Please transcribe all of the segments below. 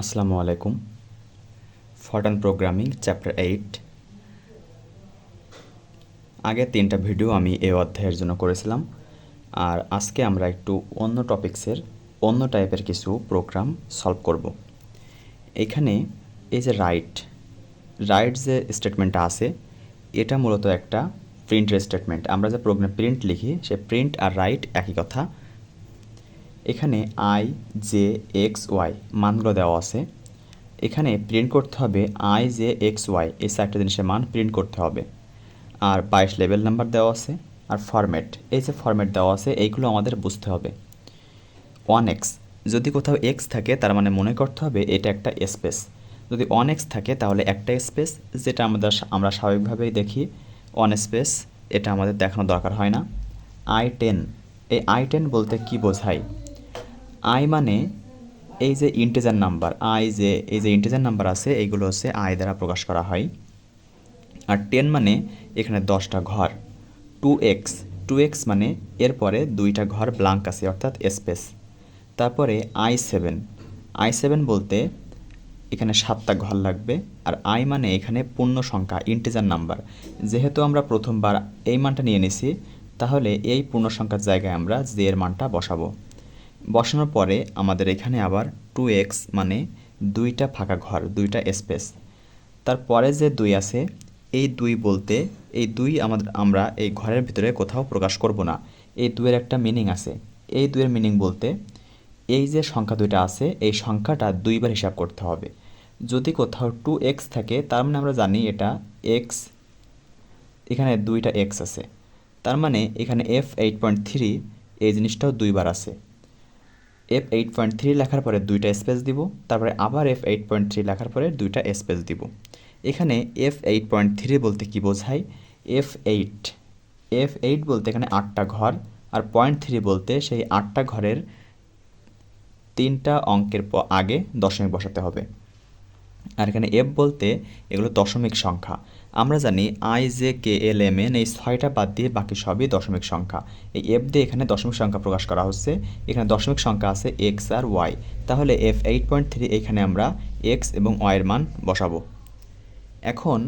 আসসালামু আলাইকুম। ফর্টান programming chapter eight আগে তিনটা ভিডিও আমি এই অধ্যায়ের জন্য করেছিলাম। আর আজকে আমরা একটু অন্য টপিক্সের অন্য টাইপের কিছু প্রোগ্রাম সলভ করব। এখানে এই যে রাইট রাইট যে স্টেটমেন্টটা আছে, এটা মূলত একটা প্রিন্টের স্টেটমেন্ট আমরা যে প্রোগ্রাম প্রিন্ট লিখি, সে প্রিন্ট আর রাইট একই কথা। এখানে আই জে এক্স ওয়াই মানগুলো দেওয়া আছে। এখানে প্রিন্ট করতে হবে আই জে এক্স ওয়াই এই চারটে জিনিসের মান প্রিন্ট করতে হবে। আর বাইশ লেভেল নাম্বার দেওয়া আছে আর ফরম্যাট এই যে ফরম্যাট দেওয়া আছে, এইগুলো আমাদের বুঝতে হবে। ওয়ান এক্স যদি কোথাও এক্স থাকে তার মানে মনে করতে হবে এটা একটা স্পেস যদি ওয়ান এক্স থাকে তাহলে একটা স্পেস যেটা আমাদের আমরা স্বাভাবিকভাবেই দেখি ওয়ান স্পেস এটা আমাদের দেখানো দরকার হয় না। আই টেন এই আই টেন বলতে কী বোঝায়? আই মানে এই যে ইন্টিজার নাম্বার আই যে, এই যে ইন্টিজার নাম্বার আছে এইগুলো হচ্ছে আই দ্বারা প্রকাশ করা হয়। আর টেন মানে এখানে দশটা ঘর টু এক্স টু এক্স মানে এরপরে দুইটা ঘর ব্লাঙ্ক আছে, অর্থাৎ স্পেস তারপরে আই সেভেন আই সেভেন বলতে এখানে সাতটা ঘর লাগবে, আর আই মানে এখানে পূর্ণ সংখ্যা ইন্টিজার নাম্বার যেহেতু আমরা প্রথমবার এই মানটা নিয়ে নিছি, তাহলে এই পূর্ণ সংখ্যার জায়গায় আমরা জে এর মানটা বসাবো। বসানোর পরে আমাদের এখানে আবার টু এক্স মানে দুইটা ফাঁকা ঘর, দুইটা স্পেস তারপরে যে দুই আছে, এই দুই বলতে, এই দুই আমাদের, আমরা এই ঘরের ভিতরে কোথাও প্রকাশ করব না। এই দুইয়ের একটা মিনিং আছে। এই দুইয়ের মিনিং বলতে, এই যে সংখ্যা দুইটা আছে, এই সংখ্যাটা দুইবার হিসাব করতে হবে। যদি কোথাও টু এক্স থাকে, তার মানে আমরা জানি এটা এক্স এখানে দুইটা এক্স আছে। তার মানে এখানে এফ এইট পয়েন্ট থ্রি এই জিনিসটাও দুইবার আছে। এফ এইট পয়েন্ট থ্রি লেখার পরে দুইটা স্পেস দিব, তারপরে আবার এফ এইট পয়েন্ট থ্রি লেখার পরে দুইটা স্পেস দিব। এখানে এফ এইট পয়েন্ট থ্রি বলতে কী বোঝায়? এফ এইট এফ এইট বলতে এখানে আটটা ঘর, আর পয়েন্ট থ্রি বলতে সেই আটটা ঘরের তিনটা অঙ্কের আগে দশমিক বসাতে হবে। আর এখানে এফ বলতে এগুলো দশমিক সংখ্যা। আমরা জানি I J K L M N এই ছয়টা বাদ দিয়ে বাকি সবই দশমিক সংখ্যা। এই এফ দিয়ে এখানে দশমিক সংখ্যা প্রকাশ করা হচ্ছে। এখানে দশমিক সংখ্যা আছে এক্স আর ওয়াই তাহলে এফ এইট পয়েন্ট থ্রি এখানে আমরা এক্স এবং ওয়াইয়ের মান বসাবো। এখন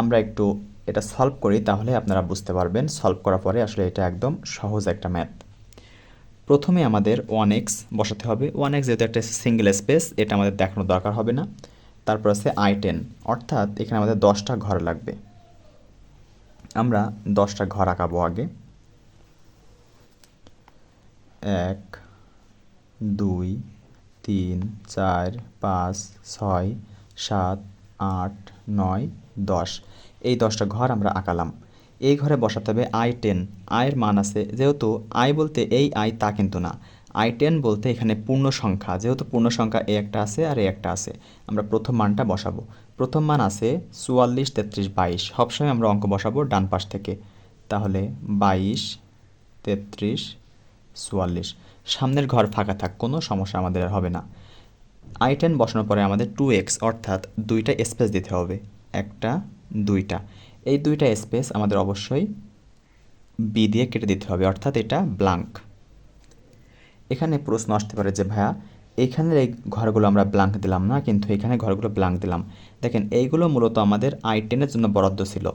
আমরা একটু এটা সলভ করি, তাহলে আপনারা বুঝতে পারবেন। সলভ করার পরে আসলে এটা একদম সহজ একটা ম্যাথ প্রথমে আমাদের ওয়ান এক্স বসাতে হবে। ওয়ান এক্স যেহেতু একটা সিঙ্গেল স্পেস এটা আমাদের দেখানোর দরকার হবে না। তারপর আছে আই টেন অর্থাৎ এখানে আমাদের দশটা ঘর লাগবে। আমরা দশটা ঘর আঁকাবো আগে। এক, দুই, তিন, চার, পাঁচ, ছয়, সাত, আট, নয়, দশ। এই দশটা ঘর আমরা আঁকালাম। এই ঘরে বসাতে হবে আই টেন আয়ের মান আছে, যেহেতু আই বলতে এই আই তা কিন্তু না। আই টেন বলতে এখানে পূর্ণ সংখ্যা যেহেতু পূর্ণ সংখ্যা এ একটা আছে আর এ একটা আছে, আমরা প্রথম মানটা বসাবো। প্রথম মান আছে চুয়াল্লিশ, তেত্রিশ, বাইশ, সবসময় আমরা অঙ্ক বসাবো ডান পাশ থেকে। তাহলে বাইশ, তেত্রিশ, চুয়াল্লিশ, সামনের ঘর ফাঁকা থাক, কোনো সমস্যা আমাদের আর হবে না। আই টেন বসানোর পরে আমাদের টু এক্স অর্থাৎ দুইটা স্পেস দিতে হবে, একটা, দুইটা। এই দুইটা স্পেস আমাদের অবশ্যই বি দিয়ে কেটে দিতে হবে, অর্থাৎ এটা ব্লাঙ্ক এখানে প্রশ্ন আসতে পারে যে, ভাইয়া এইখানের এই ঘরগুলো আমরা ব্লাঙ্ক দিলাম না, কিন্তু এখানে ঘরগুলো ব্লাঙ্ক দিলাম। দেখেন, এইগুলো মূলত আমাদের আই টেনের জন্য বরাদ্দ ছিল।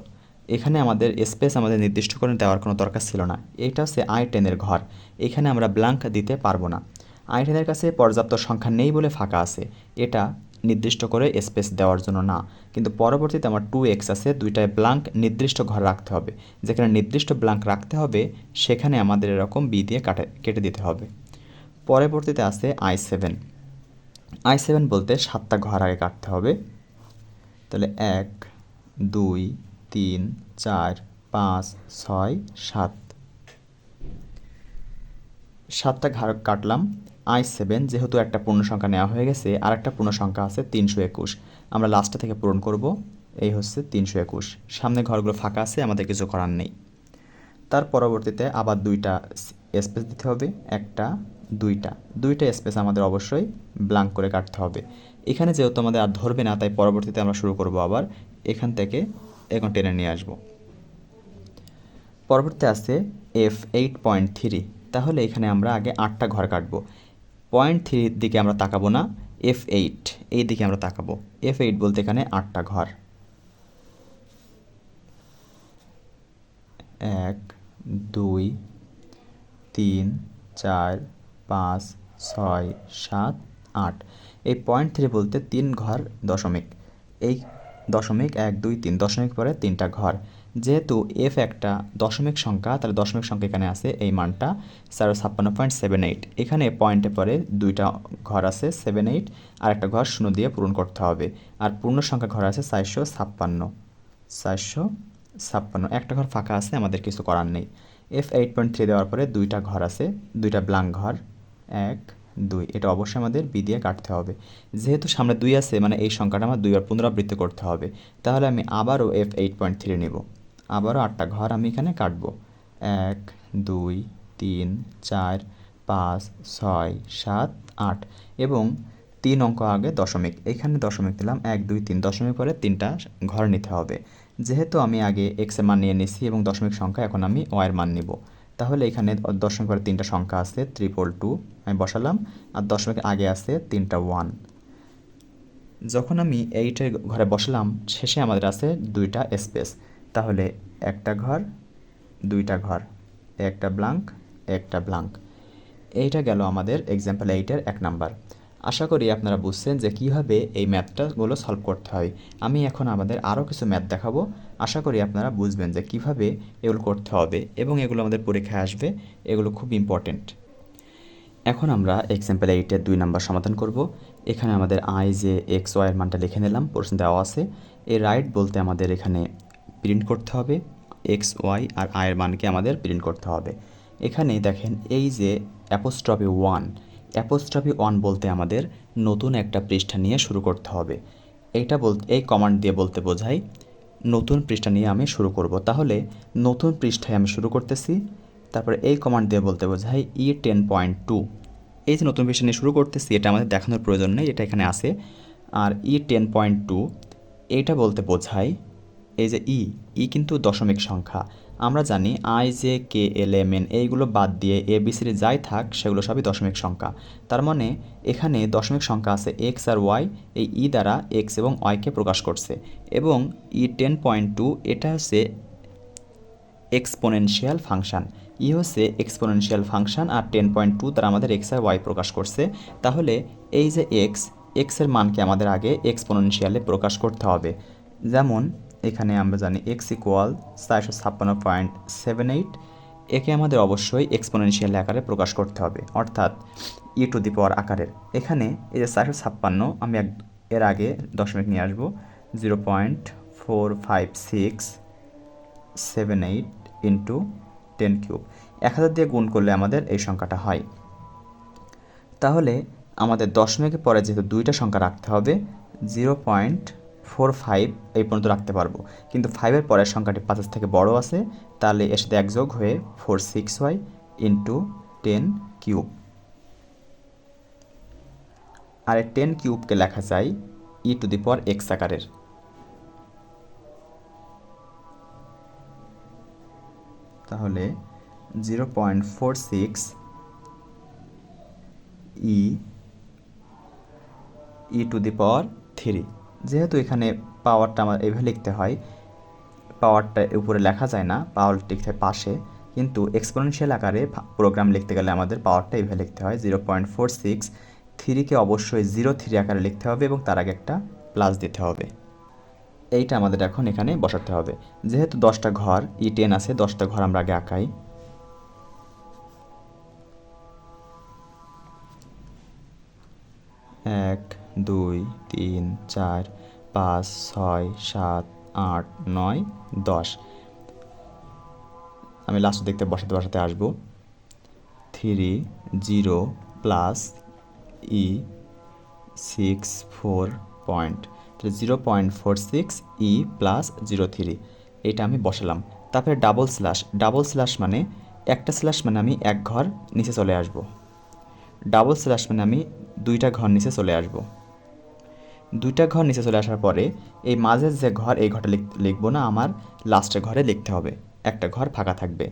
এখানে আমাদের স্পেস আমাদের নির্দিষ্ট করে দেওয়ার কোনো দরকার ছিল না। এইটা হচ্ছে আই টেনের ঘর। এখানে আমরা ব্লাঙ্ক দিতে পারব না। আই টেনের কাছে পর্যাপ্ত সংখ্যা নেই বলে ফাঁকা আছে। এটা নির্দিষ্ট করে স্পেস দেওয়ার জন্য না। কিন্তু পরবর্তীতে আমার টু এক্স আছে, দুইটায় ব্লাঙ্ক নির্দিষ্ট ঘর রাখতে হবে। যেখানে নির্দিষ্ট ব্লাঙ্ক রাখতে হবে, সেখানে আমাদের এরকম বি দিয়ে কাটে, কেটে দিতে হবে। পরবর্তীতে আছে আই সেভেন। আই সেভেন বলতে সাতটা ঘর আগে কাটতে হবে। তাহলে এক, দুই, তিন, চার, পাঁচ, ছয়, সাত। সাতটা ঘর কাটলাম। আই সেভেন যেহেতু একটা পূর্ণ সংখ্যা নেওয়া হয়ে গেছে, আর একটা পূর্ণ সংখ্যা আছে তিনশো একুশ। আমরা লাস্টটা থেকে পূরণ করব, এই হচ্ছে তিনশো একুশ। সামনে ঘরগুলো ফাঁকা আছে, আমাদের কিছু করার নেই। তার পরবর্তীতে আবার দুইটা স্পেস দিতে হবে, একটা দুইটা। দুইটা স্পেস আমাদের অবশ্যই ব্লাঙ্ক করে কাটতে হবে। এখানে যেহেতু আমাদের আর ধরবে না, তাই পরবর্তীতে আমরা শুরু করব আবার। এখান থেকে এখন টেনে নিয়ে আসব। পরবর্তীতে আছে এফ এইট পয়েন্ট থ্রি তাহলে এখানে আমরা আগে আটটা ঘর কাটব। পয়েন্ট থ্রির দিকে আমরা তাকাবো না এফ এইট এই দিকে আমরা তাকাবো। এফ এইট বলতে এখানে আটটা ঘর। এক, দুই, তিন, চার পাঁচ, ছয়, সাত, আট। এই পয়েন্ট থ্রি বলতে তিন ঘর দশমিক। এই দশমিক এক, দুই, তিন, দশমিক পরে তিনটা ঘর। যেহেতু এফ একটা দশমিক সংখ্যা, তাহলে দশমিক সংখ্যা এখানে আছে, এই মানটা চারশো ছাপ্পান্ন পয়েন্ট সেভেন এইট এখানে পয়েন্টে পরে দুইটা ঘর আছে সেভেন এইট আর একটা ঘর শূন্য দিয়ে পূরণ করতে হবে। আর পূর্ণ সংখ্যা ঘর আছে চারশো ছাপ্পান্ন। চারশো ছাপ্পান্ন। একটা ঘর ফাঁকা আছে, আমাদের কিছু করার নেই। এফ এইট পয়েন্ট থ্রি দেওয়ার পরে দুইটা ঘর আছে, দুইটা ব্লাঙ্ক ঘর। এক, দুই, এটা অবশ্যই আমাদের বি দিয়ে কাটতে হবে। যেহেতু সামনে দুই আছে মানে এই সংখ্যাটা আমার দুইবার পুনরাবৃত্তি করতে হবে। তাহলে আমি আবারও এফ এইট পয়েন্ট থ্রি নেব। আবারও আটটা ঘর আমি এখানে কাটবো। এক, দুই, তিন, চার, পাঁচ, ছয়, সাত, আট এবং তিন অঙ্ক আগে দশমিক। এখানে দশমিক দিলাম এক, দুই, তিন। দশমিক পরে তিনটা ঘর নিতে হবে। যেহেতু আমি আগে এক্সের মান নিয়ে নিছি এবং দশমিক সংখ্যা এখন আমি ওয়াইয়ের মান নিব। তাহলে এখানে দশমিক পরে তিনটা সংখ্যা আছে ত্রিপল টু আমি বসালাম, আর দশমিক আগে আছে তিনটা ওয়ান যখন আমি এইটের ঘরে বসলাম, শেষে আমাদের আছে দুইটা স্পেস তাহলে একটা ঘর, দুইটা ঘর, একটা ব্লাঙ্ক একটা ব্লাঙ্ক এইটা গেল আমাদের এক্সাম্পল এইটের এক নাম্বার আশা করি আপনারা বুঝছেন যে কীভাবে এই ম্যাথটাগুলো সলভ করতে হয়। আমি এখন আমাদের আরও কিছু ম্যাথ দেখাবো। আশা করি আপনারা বুঝবেন যে কীভাবে এগুলো করতে হবে এবং এগুলো আমাদের পরীক্ষায় আসবে। এগুলো খুব ইম্পর্টেন্ট এখন আমরা এক্সাম্পল এইটের দুই নাম্বার সমাধান করব। এখানে আমাদের আই যে এক্স ওয়াইয়ের মানটা লিখে নিলাম, প্রশ্ন দেওয়া আছে। এই রাইট বলতে আমাদের এখানে প্রিন্ট করতে হবে। এক্স ওয়াই আর আয়ের মানকে আমাদের প্রিন্ট করতে হবে। এখানে দেখেন এই যে অ্যাপোস্ট্রপি ওয়ান অ্যাপোস্ট্রপি ওয়ান বলতে আমাদের নতুন একটা পৃষ্ঠা নিয়ে শুরু করতে হবে। এইটা বল এই কমান্ড দিয়ে বলতে বোঝাই নতুন পৃষ্ঠা নিয়ে আমি শুরু করব। তাহলে নতুন পৃষ্ঠায় আমি শুরু করতেছি। তারপরে এই কমান্ড দিয়ে বলতে বোঝাই ই টেন পয়েন্ট টু এই যে নতুন পৃষ্ঠা নিয়ে শুরু করতেছি, এটা আমাদের দেখানোর প্রয়োজন নেই, এটা এখানে আছে। আর ই টেন পয়েন্ট টু এইটা বলতে বোঝায় এই যে ই ই কিন্তু দশমিক সংখ্যা। আমরা জানি I, J, K, L, M, N এইগুলো বাদ দিয়ে এ, বি, সি যাই থাক, সেগুলো সবই দশমিক সংখ্যা। তার মানে এখানে দশমিক সংখ্যা আছে এক্স আর ওয়াই এই ই দ্বারা এক্স এবং ওয়াইকে প্রকাশ করছে। এবং ই টেন পয়েন্ট টু, এটা হচ্ছে এক্সপোনেনশিয়াল ফাংশান। ই হচ্ছে এক্সপোনেনশিয়াল ফাংশান আর টেন পয়েন্ট টু তারা আমাদের এক্স আর ওয়াই প্রকাশ করছে। তাহলে এই যে এক্স এক্সের মানকে আমাদের আগে এক্সপোনেনশিয়ালে প্রকাশ করতে হবে? যেমন এখানে আমরা জানি এক্স ইকুয়াল চারশো ছাপ্পান্ন পয়েন্ট সেভেন এইট একে আমাদের অবশ্যই এক্সপোনেনশিয়াল আকারে প্রকাশ করতে হবে, অর্থাৎ ই টু দি পাওয়ার আকারের। এখানে এই যে চারশো ছাপ্পান্ন, আমি এক এর আগে দশমিক নিয়ে আসব zero point four five six seven eight into ten cube এক হাজার দিয়ে গুণ করলে আমাদের এই সংখ্যাটা হয়। তাহলে আমাদের দশমিকের পরে যেহেতু দুইটা সংখ্যা রাখতে হবে জিরো পয়েন্ট ফোর, ফাইভ এই পর্যন্ত রাখতে পারব। কিন্তু ফাইভের পরের সংখ্যাটি পাঁচের থেকে বড় আছে, তাহলে এর সাথে একযোগ হয়ে four six Y into ten cube আর টেন কিউবকে লেখা যায় E to the power X আকারের। তাহলে zero point four six E E to the power three যেহেতু এখানে পাওয়ারটা আমার এভাবে লিখতে হয় পাওয়ারটা উপরে লেখা যায় না পাওয়ার লিখতে পাশে, কিন্তু এক্সপোনেনশিয়াল আকারে প্রোগ্রাম লিখতে গেলে আমাদের পাওয়ারটা এভাবে লিখতে হয় জিরো পয়েন্ট ফোর সিক্স থ্রিকে অবশ্যই জিরো থ্রি আকারে লিখতে হবে এবং তার আগে একটা প্লাস দিতে হবে। এইটা আমাদের এখন এখানে বসাতে হবে। যেহেতু দশটা ঘর ই টেন আছে, দশটা ঘর আমরা আগে আঁকাই। এক দুই, তিন, চার, পাঁচ, ছয়, সাত, আট, নয়, দশ। আমি লাস্ট দেখতে বসাতে বসাতে আসব। Three zero plus E six four point তাহলে zero point four six E plus zero three এটা আমি বসালাম। তারপরে ডাবল স্ল্যাশ ডাবল স্ল্যাশ মানে একটা স্ল্যাশ মানে আমি এক ঘর নিচে চলে আসব। ডাবল স্ল্যাশ মানে আমি দুইটা ঘর নিচে চলে আসব। দুইটা ঘর নিচে চলে আসার পরে এই মাঝের যে ঘর, এই ঘরটা লিখব না আমার লাস্টের ঘরে লিখতে হবে। একটা ঘর ফাঁকা থাকবে।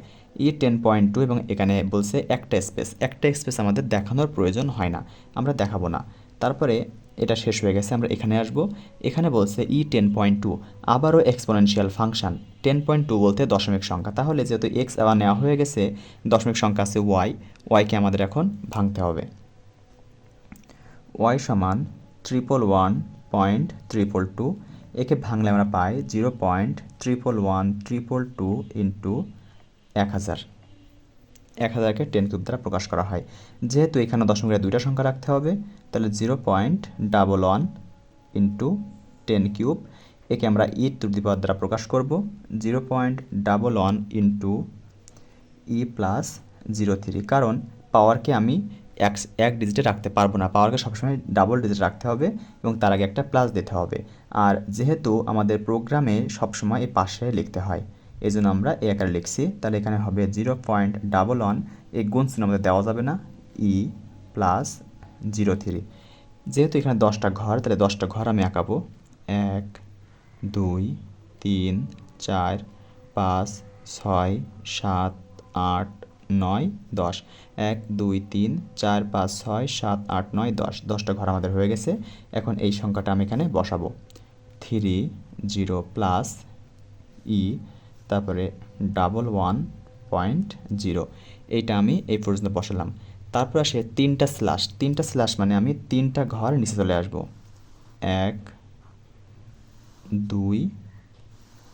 ই টেন পয়েন্ট টু এবং এখানে বলছে একটা স্পেস একটা স্পেস আমাদের দেখানোর প্রয়োজন হয় না। আমরা দেখাবো না। তারপরে এটা শেষ হয়ে গেছে, আমরা এখানে আসব। এখানে বলছে ই টেন পয়েন্ট টু আবারও exponential function ten point two বলতে দশমিক সংখ্যা। তাহলে যেহেতু এক্স আবার নেওয়া হয়ে গেছে, দশমিক সংখ্যা আছে ওয়াই ওয়াইকে আমাদের এখন ভাঙতে হবে। ওয়াই সমান triple one point triple two একে ভাঙলে আমরা পাই zero point triple one triple two into এক হাজার। এক হাজারকে টেন কিউব দ্বারা প্রকাশ করা হয়। যেহেতু এখানে দশমিকের দুইটা সংখ্যা রাখতে হবে, তাহলে zero point double one into ten cube একে আমরা ই টু পাওয়ার দ্বারা প্রকাশ করব zero point double one into E plus zero three কারণ পাওয়ারকে আমি এক এক ডিজিটে রাখতে পারব না। পাওয়ারকে সবসময় ডাবল ডিজিট রাখতে হবে এবং তার আগে একটা প্লাস দিতে হবে। আর যেহেতু আমাদের প্রোগ্রামে সবসময় এই পাশে লিখতে হয় এই জন্য আমরা এ আকারে লিখছি। তাহলে এখানে হবে জিরো পয়েন্ট ডাবল ওয়ান এই গুণ চিহ্ন আমাদের দেওয়া যাবে না ই প্লাস জিরো থ্রি যেহেতু এখানে দশটা ঘর, তাহলে দশটা ঘর আমি আঁকাবো। এক, দুই, তিন, চার, পাঁচ, ছয়, সাত, আট, নয়, দশ। এক, দুই, তিন, চার, পাঁচ, ছয়, সাত, আট, নয়, দশ। দশটা ঘর আমাদের হয়ে গেছে। এখন এই সংখ্যাটা আমি এখানে বসাবো। থ্রি, জিরো প্লাস ই, তারপরে ডাবল ওয়ান পয়েন্ট জিরো। এইটা আমি এই পর্যন্ত বসালাম। তারপর আসে তিনটা স্ল্যাশ তিনটা স্ল্যাশ মানে আমি তিনটা ঘর নিচে চলে আসব। এক, দুই,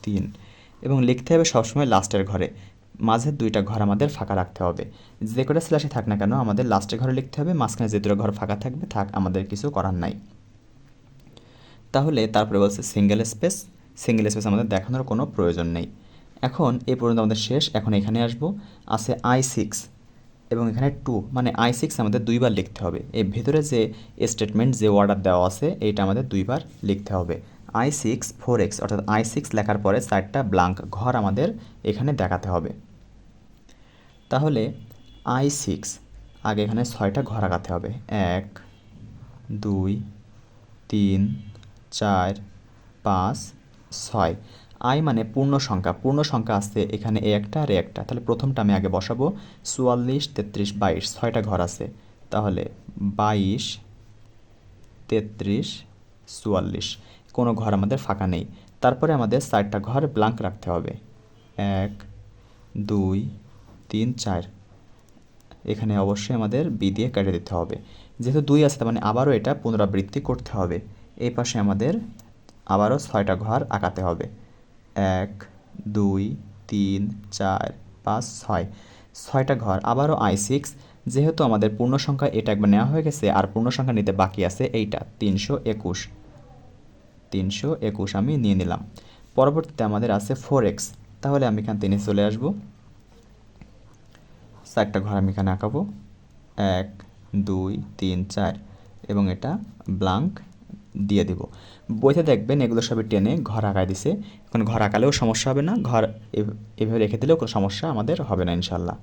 তিন। এবং লিখতে হবে সবসময় লাস্টের ঘরে। মাঝের দুইটা ঘর আমাদের ফাঁকা রাখতে হবে। যে কটা স্ল্যাশে থাক না কেন, আমাদের লাস্টের ঘরে লিখতে হবে, মাঝখানে যে দুটো ঘর ফাঁকা থাকবে, থাক, আমাদের কিছু করার নাই। তাহলে তারপরে বলছে সিঙ্গেল স্পেস সিঙ্গেল স্পেস আমাদের দেখানোর কোনো প্রয়োজন নেই। এখন এ পর্যন্ত আমাদের শেষ, এখন এখানে আসব। আছে আই সিক্স এবং এখানে টু মানে আই সিক্স আমাদের দুইবার লিখতে হবে। এর ভেতরে যে স্টেটমেন্ট যে অর্ডার দেওয়া আছে, এইটা আমাদের দুইবার লিখতে হবে। আই সিক্স ফোর এক্স অর্থাৎ আই সিক্স লেখার পরে চারটা ব্লাঙ্ক ঘর আমাদের এখানে দেখাতে হবে। তাহলে আই সিক্স আগে এখানে ছয়টা ঘর আঁকাতে হবে। এক, দুই, তিন, চার, পাঁচ, ছয়। আই মানে পূর্ণ সংখ্যা। পূর্ণ সংখ্যা আসছে এখানে এ একটা আর একটা। তাহলে প্রথমটা আমি আগে বসাবো। চুয়াল্লিশ, তেত্রিশ, বাইশ, ছয়টা ঘর আছে। তাহলে বাইশ, তেত্রিশ, চুয়াল্লিশ। কোনো ঘর আমাদের ফাঁকা নেই। তারপরে আমাদের চারটা ঘর ব্লাঙ্ক রাখতে হবে। এক, দুই, তিন, চার। এখানে অবশ্যই আমাদের বি দিয়ে কেটে দিতে হবে। যেহেতু দুই আছে মানে আবারও এটা পুনরাবৃত্তি করতে হবে। এই পাশে আমাদের আবারও ছয়টা ঘর আঁকাতে হবে। এক, দুই, তিন, চার, পাঁচ, ছয়। ছয়টা ঘর, আবারও আই সিক্স। যেহেতু আমাদের পূর্ণ সংখ্যা এটা একবার নেওয়া হয়ে গেছে, আর পূর্ণ সংখ্যা নিতে বাকি আছে এইটা, তিনশো একুশ। তিনশো একুশ আমি নিয়ে নিলাম। পরবর্তীতে আমাদের আছে ফোর এক্স তাহলে আমি এখান থেকে চলে আসব। চারটা ঘর আমি এখানে আঁকাবো। এক, দুই, তিন, চার। এবং এটা ব্লাঙ্ক দিয়ে দিব। বইতে দেখবেন এগুলো সবই টেনে ঘর আঁকায় দিছে। এখন ঘর আঁকালেও সমস্যা হবে না। ঘর এভাবে রেখে দিলেও কোনো সমস্যা আমাদের হবে না ইনশাল্লাহ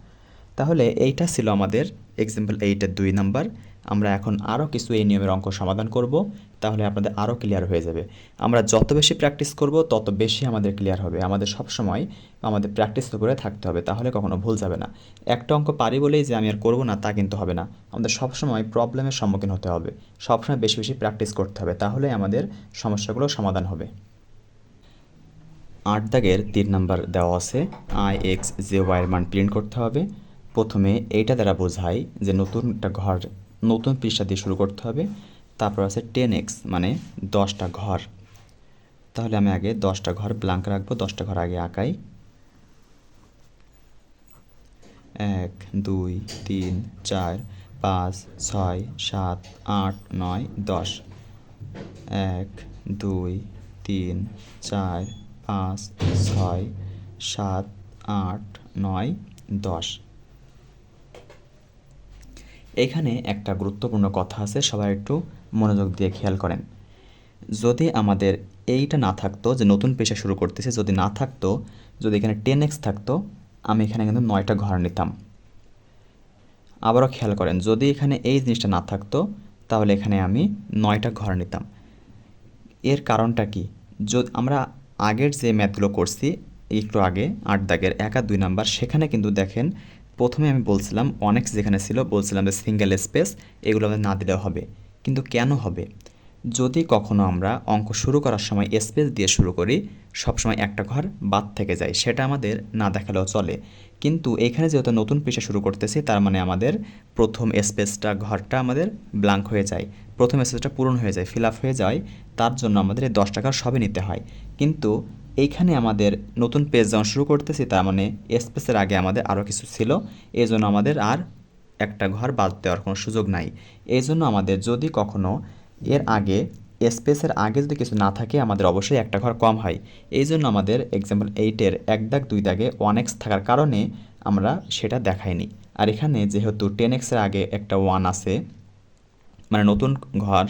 তাহলে এইটা ছিল আমাদের এক্সাম্পল এইটের দুই নাম্বার। আমরা এখন আরও কিছু এই নিয়মের অঙ্ক সমাধান করব, তাহলে আপনাদের আরও ক্লিয়ার হয়ে যাবে। আমরা যত বেশি প্র্যাকটিস করব, তত বেশি আমাদের ক্লিয়ার হবে। আমাদের সব সময় আমাদের প্র্যাকটিস করে থাকতে হবে, তাহলে কখনো ভুল যাবে না। একটা অঙ্ক পারি বলেই যে আমি আর করব না, তা কিন্তু হবে না। আমাদের সব সময় প্রবলেমের সম্মুখীন হতে হবে। সবসময় বেশি বেশি প্র্যাকটিস করতে হবে, তাহলে আমাদের সমস্যাগুলো সমাধান হবে। আট দাগের তিন নাম্বার দেওয়া আছে আই এক্স জে ওয়াইয়ের মান প্রিন্ট করতে হবে। প্রথমে এইটা দ্বারা বোঝাই যে নতুন একটা ঘর নতুন পৃষ্ঠা দিয়ে শুরু করতে হবে। তারপর আছে টেন এক্স মানে দশটা ঘর। তাহলে আমি আগে দশটা ঘর ব্লাঙ্ক রাখব, দশটা ঘর আগে আঁকাই। এক, দুই, তিন, চার, পাঁচ, ছয়, সাত, আট, নয়, দশ। এক, দুই, তিন, চার, পাঁচ, ছয়, সাত, আট, নয়, দশ। এখানে একটা গুরুত্বপূর্ণ কথা আছে, সবাই একটু মনোযোগ দিয়ে খেয়াল করেন। যদি আমাদের এইটা না থাকতো যে নতুন পেশা শুরু করতেছে, যদি না থাকতো, যদি এখানে টেন এক্স থাকতো, আমি এখানে কিন্তু নয়টা ঘর নিতাম। আবারও খেয়াল করেন, যদি এখানে এই জিনিসটা না থাকতো, তাহলে এখানে আমি নয়টা ঘর নিতাম। এর কারণটা কি? যদি আমরা আগের যে ম্যাথগুলো করছি, একটু আগে, আট দাগের এক আর দুই নাম্বার, সেখানে কিন্তু দেখেন প্রথমে আমি বলছিলাম অনেক যেখানে ছিল, বলছিলাম যে সিঙ্গেল স্পেস এগুলো আমাদের না দিলেও হবে। কিন্তু কেন হবে? যদি কখনো আমরা অঙ্ক শুরু করার সময় স্পেস দিয়ে শুরু করি, সবসময় একটা ঘর বাদ থেকে যায়, সেটা আমাদের না দেখালেও চলে। কিন্তু এখানে যেহেতু নতুন পেশা শুরু করতেছি, তার মানে আমাদের প্রথম স্পেসটা ঘরটা আমাদের ব্ল্যাঙ্ক হয়ে যায়। প্রথম স্পেসটা পূরণ হয়ে যায় ফিল আপ হয়ে যায়। তার জন্য আমাদের এই দশ টাকার সবই নিতে হয়। কিন্তু এইখানে আমাদের নতুন পেজ যখন শুরু করতেছি, তার মানে স্পেসের আগে আমাদের আরও কিছু ছিল। এই জন্য আমাদের আর একটা ঘর বাদ দেওয়ার কোনো সুযোগ নাই। এই জন্য আমাদের যদি কখনো এর আগে স্পেসের আগে যদি কিছু না থাকে, আমাদের অবশ্যই একটা ঘর কম হয়। এই জন্য আমাদের এক্সাম্পল এইটের এক দাগ, দুই দাগে ওয়ান এক্স থাকার কারণে আমরা সেটা দেখাইনি। আর এখানে যেহেতু টেন এক্সের আগে একটা ওয়ান আছে মানে নতুন ঘর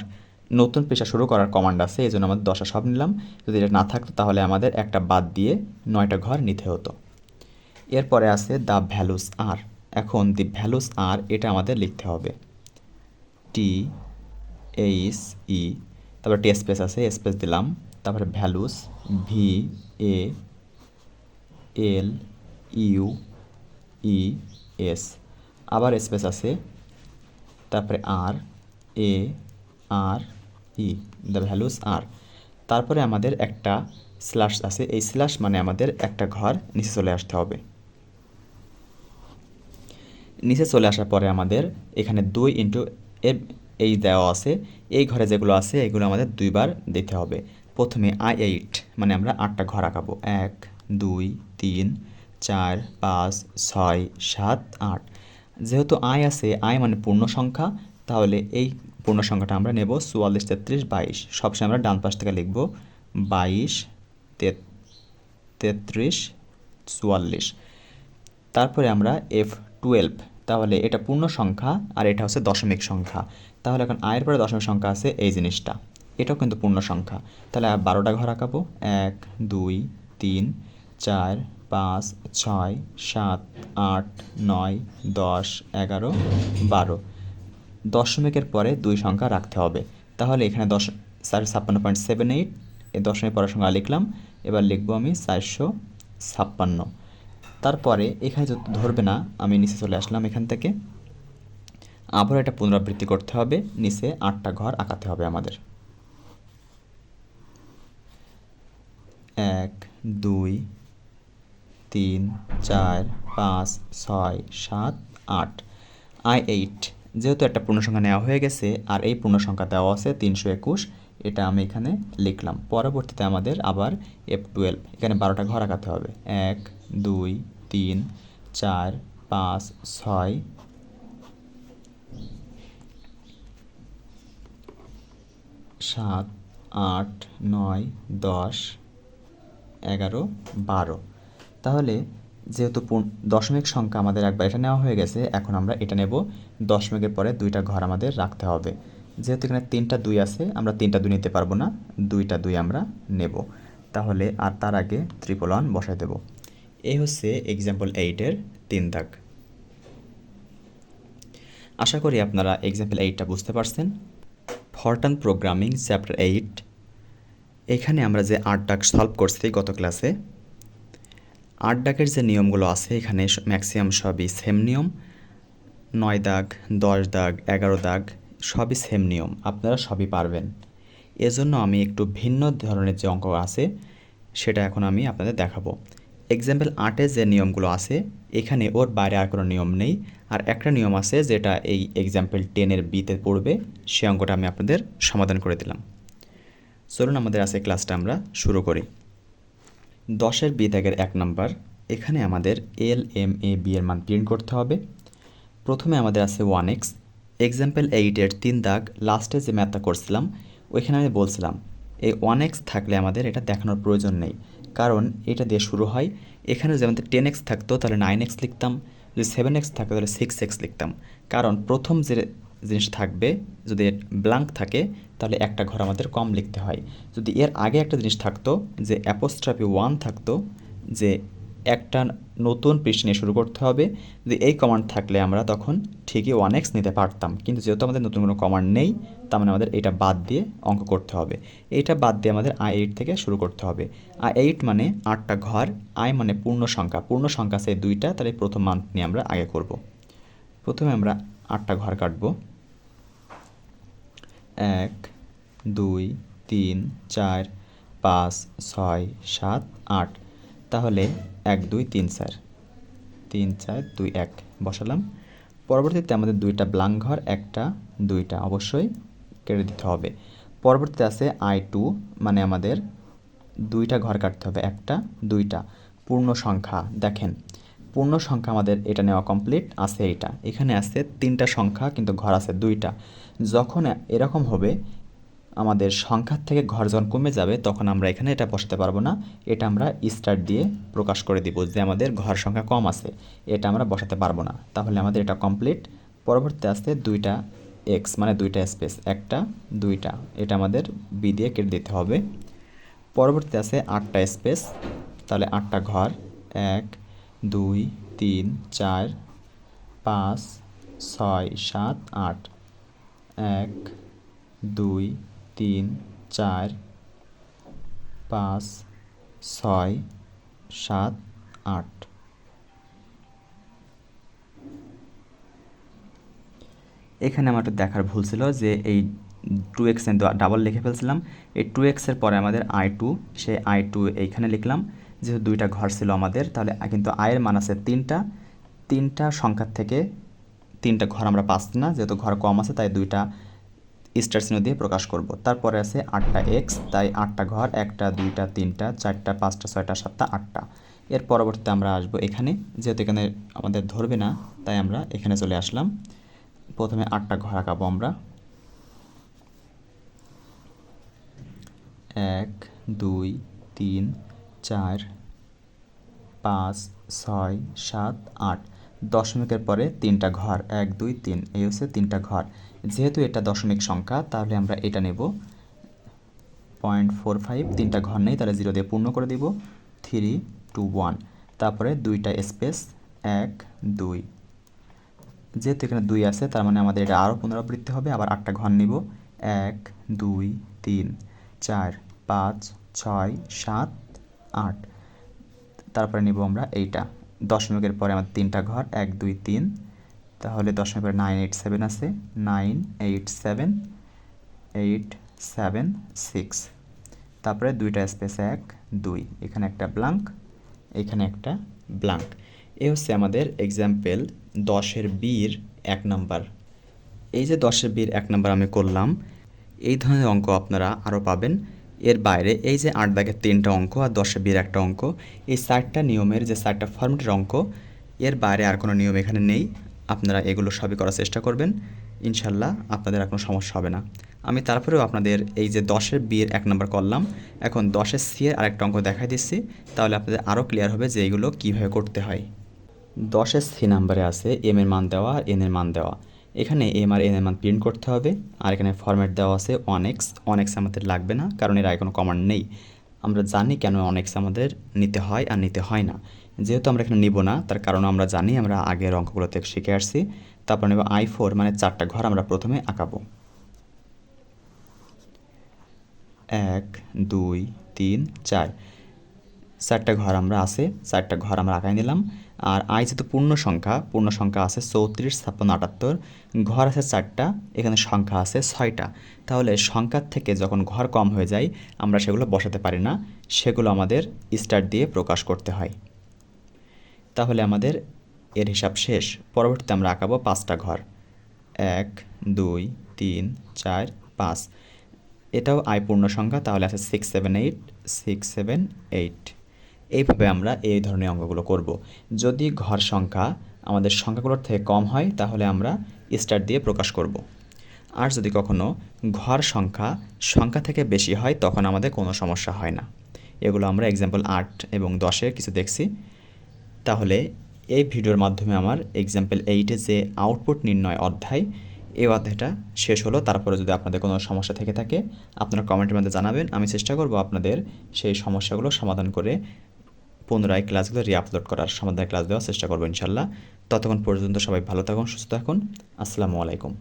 নতুন পেশা শুরু করার কমান্ড আছে, এই জন্য আমাদের দশটা সব নিলাম। যদি এটা না থাকতো, তাহলে আমাদের একটা বাদ দিয়ে নয়টা ঘর নিতে হতো। এরপরে আছে দ্য ভ্যালুস আর এখন দি ভ্যালুস আর এটা আমাদের লিখতে হবে। টি এইচ ই তারপরে টি স্পেস আছে স্পেস দিলাম। তারপরে values V A L U E S আবার স্পেস আছে, তারপরে আর এ আর ই দ্য ভ্যালুস আর তারপরে আমাদের একটা স্ল্যাশ আছে। এই স্ল্যাশ মানে আমাদের একটা ঘর নিচে চলে আসতে হবে। নিচে চলে আসার পরে আমাদের এখানে দুই ইন্টু এই দেওয়া আছে। এই ঘরে যেগুলো আছে, এগুলো আমাদের দুইবার দিতে হবে। প্রথমে আই এইট মানে আমরা আটটা ঘর আঁকাবো। এক, দুই, তিন, চার, পাঁচ, ছয়, সাত, আট। যেহেতু আয় আছে আয় মানে পূর্ণ সংখ্যা তাহলে এই পূর্ণ সংখ্যাটা আমরা নেব চুয়াল্লিশ, তেত্রিশ, বাইশ। সবসময় আমরা ডান পাশ থেকে লিখব বাইশ তেত্রিশ, চুয়াল্লিশ। তারপরে আমরা এফ টুয়েলভ, তাহলে এটা পূর্ণ সংখ্যা আর এটা হচ্ছে দশমিক সংখ্যা। তাহলে এখন আয়ের পরে দশমিক সংখ্যা আছে এই জিনিসটা। এটাও কিন্তু পূর্ণ সংখ্যা তাহলে বারোটা ঘর আঁকাবো। এক, দুই, তিন, চার, পাঁচ, ছয়, সাত, আট, নয়, দশ, এগারো, বারো। দশমিকের পরে দুই সংখ্যা রাখতে হবে। তাহলে এখানে দশ চারশো ছাপ্পান্ন পয়েন্ট সেভেন এইট এই দশমিক পরের সংখ্যা লিখলাম। এবার লিখব আমি চারশো ছাপ্পান্ন। তারপরে এখানে যত ধরবে না, আমি নিচে চলে আসলাম এখান থেকে। আবার এটা পুনরাবৃত্তি করতে হবে, নিচে আটটা ঘর আঁকাতে হবে আমাদের। এক, দুই, তিন, চার, পাঁচ, ছয়, সাত, আট, আই এইট। যেহেতু একটা পূর্ণসংখ্যা নেওয়া হয়ে গেছে, আর এই পূর্ণসংখ্যা দেওয়া আছে তিনশো একুশ, এটা আমি এখানে লিখলাম। পরবর্তীতে আমাদের আবার এফ টুয়েলভ এখানে বারোটা ঘর আঁকাতে হবে। এক, দুই, তিন, চার, পাঁচ, ছয়, সাত, আট, নয়, দশ, এগারো, বারো। তাহলে যেহেতু দশমিক সংখ্যা আমাদের একবার এটা নেওয়া হয়ে গেছে, এখন আমরা এটা নেব দশমিকের পরে দুইটা ঘর আমাদের রাখতে হবে। যেহেতু এখানে তিনটা দুই আছে, আমরা তিনটা দুই নিতে পারব না, দুইটা দুই আমরা নেব। তাহলে আর তার আগে ত্রিপল ওয়ান বসাই দেব। এই হচ্ছে এক্সাম্পল এইটের তিন দাগ। আশা করি আপনারা এক্সাম্পল এইটটা বুঝতে পারছেন। ফরটান প্রোগ্রামিং চ্যাপ্টার এইট এখানে আমরা যে আট ডাক সলভ করছি গত ক্লাসে আট ডাকের যে নিয়মগুলো আছে, এখানে ম্যাক্সিমাম সবই সেম নিয়ম। নয় দাগ, দশ দাগ, এগারো দাগ, সবই সেম নিয়ম, আপনারা সবই পারবেন। এজন্য আমি একটু ভিন্ন ধরনের যে অঙ্ক আছে, সেটা এখন আমি আপনাদের দেখাবো। এক্সাম্পল আটে যে নিয়মগুলো আছে, এখানে ওর বাইরে আর কোনো নিয়ম নেই, আর একটা নিয়ম আছে যেটা এই এক্সাম্পল টেনের বিতে পড়বে, সে অঙ্কটা আমি আপনাদের সমাধান করে দিলাম। চলুন আমাদের আছে ক্লাসটা আমরা শুরু করি। দশের বি ত্যাগের এক নাম্বার এখানে আমাদের এল এম এ বি এর মান প্রিন্ট করতে হবে। প্রথমে আমাদের আছে ওয়ান এক্স এক্সাম্পল এইটের তিন দাগ লাস্টে যে ম্যাথটা করছিলাম, ওইখানে আমি বলছিলাম, এই ওয়ান এক্স থাকলে আমাদের এটা দেখানোর প্রয়োজন নেই। কারণ এটা দিয়ে শুরু হয়, এখানে যেমন টেন এক্স থাকতো, তাহলে নাইন এক্স লিখতাম, যদি সেভেন এক্স থাকতো, তাহলে সিক্স এক্স লিখতাম। কারণ প্রথম যে জিনিস থাকবে, যদি ব্ল্যাঙ্ক থাকে, তাহলে একটা ঘর আমাদের কম লিখতে হয়। যদি এর আগে একটা জিনিস থাকতো, যে অ্যাপোস্ট্রাফি ওয়ান থাকতো, যে একটা নতুন পৃষ্ঠ নিয়ে শুরু করতে হবে। যদি এই কমান্ড থাকলে আমরা তখন ঠিকই ওয়ান এক্স নিতে পারতাম। কিন্তু যেহেতু আমাদের নতুন কোনো কমান্ড নেই, তার মানে আমাদের এটা বাদ দিয়ে অঙ্ক করতে হবে। এইটা বাদ দিয়ে আমাদের আই এইট থেকে শুরু করতে হবে। আই এইট মানে আটটা ঘর আই মানে পূর্ণ সংখ্যা। পূর্ণ সংখ্যা সে দুইটা, তাহলে প্রথম মান্থ নিয়ে আমরা আগে করব। প্রথমে আমরা আটটা ঘর কাটবো। এক, দুই, তিন, চার, পাঁচ, ছয়, সাত, আট। তাহলে এক, দুই, তিন, চার। তিন, চার, দুই, এক। বসালাম। পরবর্তীতে আমাদের দুইটা ব্লাঙ্ক ঘর, একটা, দুইটা অবশ্যই কেটে দিতে হবে। পরবর্তীতে আছে আই টু মানে আমাদের দুইটা ঘর কাটতে হবে, একটা, দুইটা। পূর্ণ সংখ্যা, দেখেন। পূর্ণ সংখ্যা আমাদের এটা নেওয়া কমপ্লিট আছে এইটা। এখানে আছে তিনটা সংখ্যা, কিন্তু ঘর আছে দুইটা। যখন এরকম হবে আমাদের সংখ্যার থেকে ঘর যখন কমে যাবে, তখন আমরা এখানে এটা বসাতে পারব না। এটা আমরা স্টার্ট দিয়ে প্রকাশ করে দিব যে আমাদের ঘর সংখ্যা কম আছে। এটা আমরা বসাতে পারব না। তাহলে আমাদের এটা কমপ্লিট পরবর্তীতে আসতে দুইটা এক্স মানে দুইটা স্পেস একটা, দুইটা। এটা আমাদের বি দিয়ে কেটে দিতে হবে। পরবর্তীতে আছে আটটা স্পেস তাহলে আটটা ঘর। এক, দুই, তিন, চার, পাঁচ, ছয়, সাত, আট। এক, দুই তিন, চার, পাঁচ, ছয়, সাত, আট। এখানে আমার একটু দেখার ভুল ছিল যে এই টু এক্স ডাবল লিখে ফেলছিলাম। এই টু এক্সের পরে আমাদের আই টু সেই আই টু এইখানে লিখলাম। যেহেতু দুইটা ঘর ছিল আমাদের, তাহলে কিন্তু আয়ের মান আছে তিনটা। তিনটা সংখ্যার থেকে তিনটা ঘর আমরা পাচ্ছি না, যেহেতু ঘর কম আছে, তাই দুইটা স্টার চিহ্ন দিয়ে প্রকাশ করব। তারপরে আছে আটটা এক্স তাই আটটা ঘর, একটা, দুইটা, তিনটা, চারটা, পাঁচটা, ছয়টা, সাতটা, আটটা। এর পরবর্তীতে আমরা আসব এখানে। যেহেতু এখানে আমাদের ধরবে না, তাই আমরা এখানে চলে আসলাম। প্রথমে আটটা ঘর আঁকাবো আমরা। এক, দুই, তিন, চার, পাঁচ, ছয়, সাত, আট। দশমিকের পরে তিনটা ঘর। এক, দুই, তিন। এই হচ্ছে তিনটা ঘর। যেহেতু এটা দশমিক সংখ্যা, তাহলে আমরা এটা নেব। পয়েন্ট ফোর ফাইভ তিনটা ঘর নেই, তাহলে জিরো দিয়ে পূর্ণ করে দিব। থ্রি টু ওয়ান তারপরে দুইটা স্পেস এক, দুই। যেহেতু এখানে দুই আছে, তার মানে আমাদের এটা আরও পুনরাবৃত্তি হবে, আবার আটটা ঘর নিব। এক, দুই, তিন, চার, পাঁচ, ছয়, সাত, আট। তারপরে নিব আমরা এইটা। দশমিকের পরে আমাদের তিনটা ঘর, এক, দুই, তিন। তাহলে দশমিকের নাইন এইট সেভেন আছে। Nine eight seven eight seven six তারপরে দুইটা স্পেস এক, দুই। এখানে একটা ব্লাঙ্ক এখানে একটা ব্লাঙ্ক এ হচ্ছে আমাদের এক্সাম্পল দশের বির এক নাম্বার এই যে দশের বির এক নাম্বার আমি করলাম, এই ধরনের অঙ্ক আপনারা আরও পাবেন। এর বাইরে এই যে আট দাগের তিনটা অঙ্ক আর দশে বির একটা অঙ্ক, এই চারটা নিয়মের যে চারটা ফর্মেটের অঙ্ক, এর বাইরে আর কোনো নিয়ম এখানে নেই। আপনারা এগুলো সবই করার চেষ্টা করবেন। ইনশাল্লাহ আপনাদের আর কোনো সমস্যা হবে না। আমি তারপরেও আপনাদের এই যে দশের বিয়ের এক নম্বর করলাম, এখন দশের সি এর আরেকটা অঙ্ক দেখাই দিচ্ছি। তাহলে আপনাদের আরও ক্লিয়ার হবে যে এইগুলো কীভাবে করতে হয়। দশের সি নাম্বারে আছে এম এর মান দেওয়া আর এন এর মান দেওয়া। এখানে এম আর এন এর মান প্রিন্ট করতে হবে আর এখানে ফরম্যাট দেওয়া আছে ওয়ান এক্স আমাদের লাগবে না কারণ এর আগে কোনো কমান্ড নেই। আমরা জানি কেন ওয়ান এক্স আমাদের নিতে হয় আর নিতে হয় না। যেহেতু আমরা এখানে নিব না, তার কারণ আমরা জানি আমরা আগের অঙ্কগুলো থেকে শিখে আসছি। তারপর নেব আই ফোর মানে চারটা ঘর আমরা প্রথমে আঁকাবো। এক, দুই, তিন, চার। চারটা ঘর আমরা আছে, চারটা ঘর আমরা আঁকাই নিলাম। আর আই যেহেতু পূর্ণ সংখ্যা পূর্ণ সংখ্যা আছে চৌত্রিশ, ছাপ্পান্ন, আটাত্তর। ঘর আছে চারটা, এখানে সংখ্যা আছে ছয়টা। তাহলে সংখ্যার থেকে যখন ঘর কম হয়ে যায়, আমরা সেগুলো বসাতে পারি না। সেগুলো আমাদের স্টার দিয়ে প্রকাশ করতে হয়। তাহলে আমাদের এর হিসাব শেষ। পরবর্তীতে আমরা আঁকাবো পাঁচটা ঘর। এক, দুই, তিন, চার, পাঁচ। এটাও আয় পূর্ণ সংখ্যা, তাহলে আছে six seven eight six seven eight এইভাবে আমরা এই ধরনের অঙ্কগুলো করব। যদি ঘর সংখ্যা আমাদের সংখ্যাগুলোর থেকে কম হয়, তাহলে আমরা স্টার দিয়ে প্রকাশ করব। আর যদি কখনো ঘর সংখ্যা সংখ্যা থেকে বেশি হয়, তখন আমাদের কোনো সমস্যা হয় না। এগুলো আমরা এক্সাম্পল আট এবং দশে কিছু দেখছি। তাহলে এই ভিডিওর মাধ্যমে আমার এক্সাম্পল এইটে যে আউটপুট নির্ণয় অধ্যায়, এই অধ্যায়টা শেষ হলো। তারপরে যদি আপনাদের কোনো সমস্যা থেকে থাকে, আপনারা কমেন্টের মধ্যে জানাবেন। আমি চেষ্টা করব আপনাদের সেই সমস্যাগুলো সমাধান করে পুনরায় ক্লাসগুলো রিআপলোড করার সমাধানের ক্লাস দেওয়ার চেষ্টা করব ইনশাল্লাহ। ততক্ষণ পর্যন্ত সবাই ভালো থাকুন, সুস্থ থাকুন। আসসালামু আলাইকুম।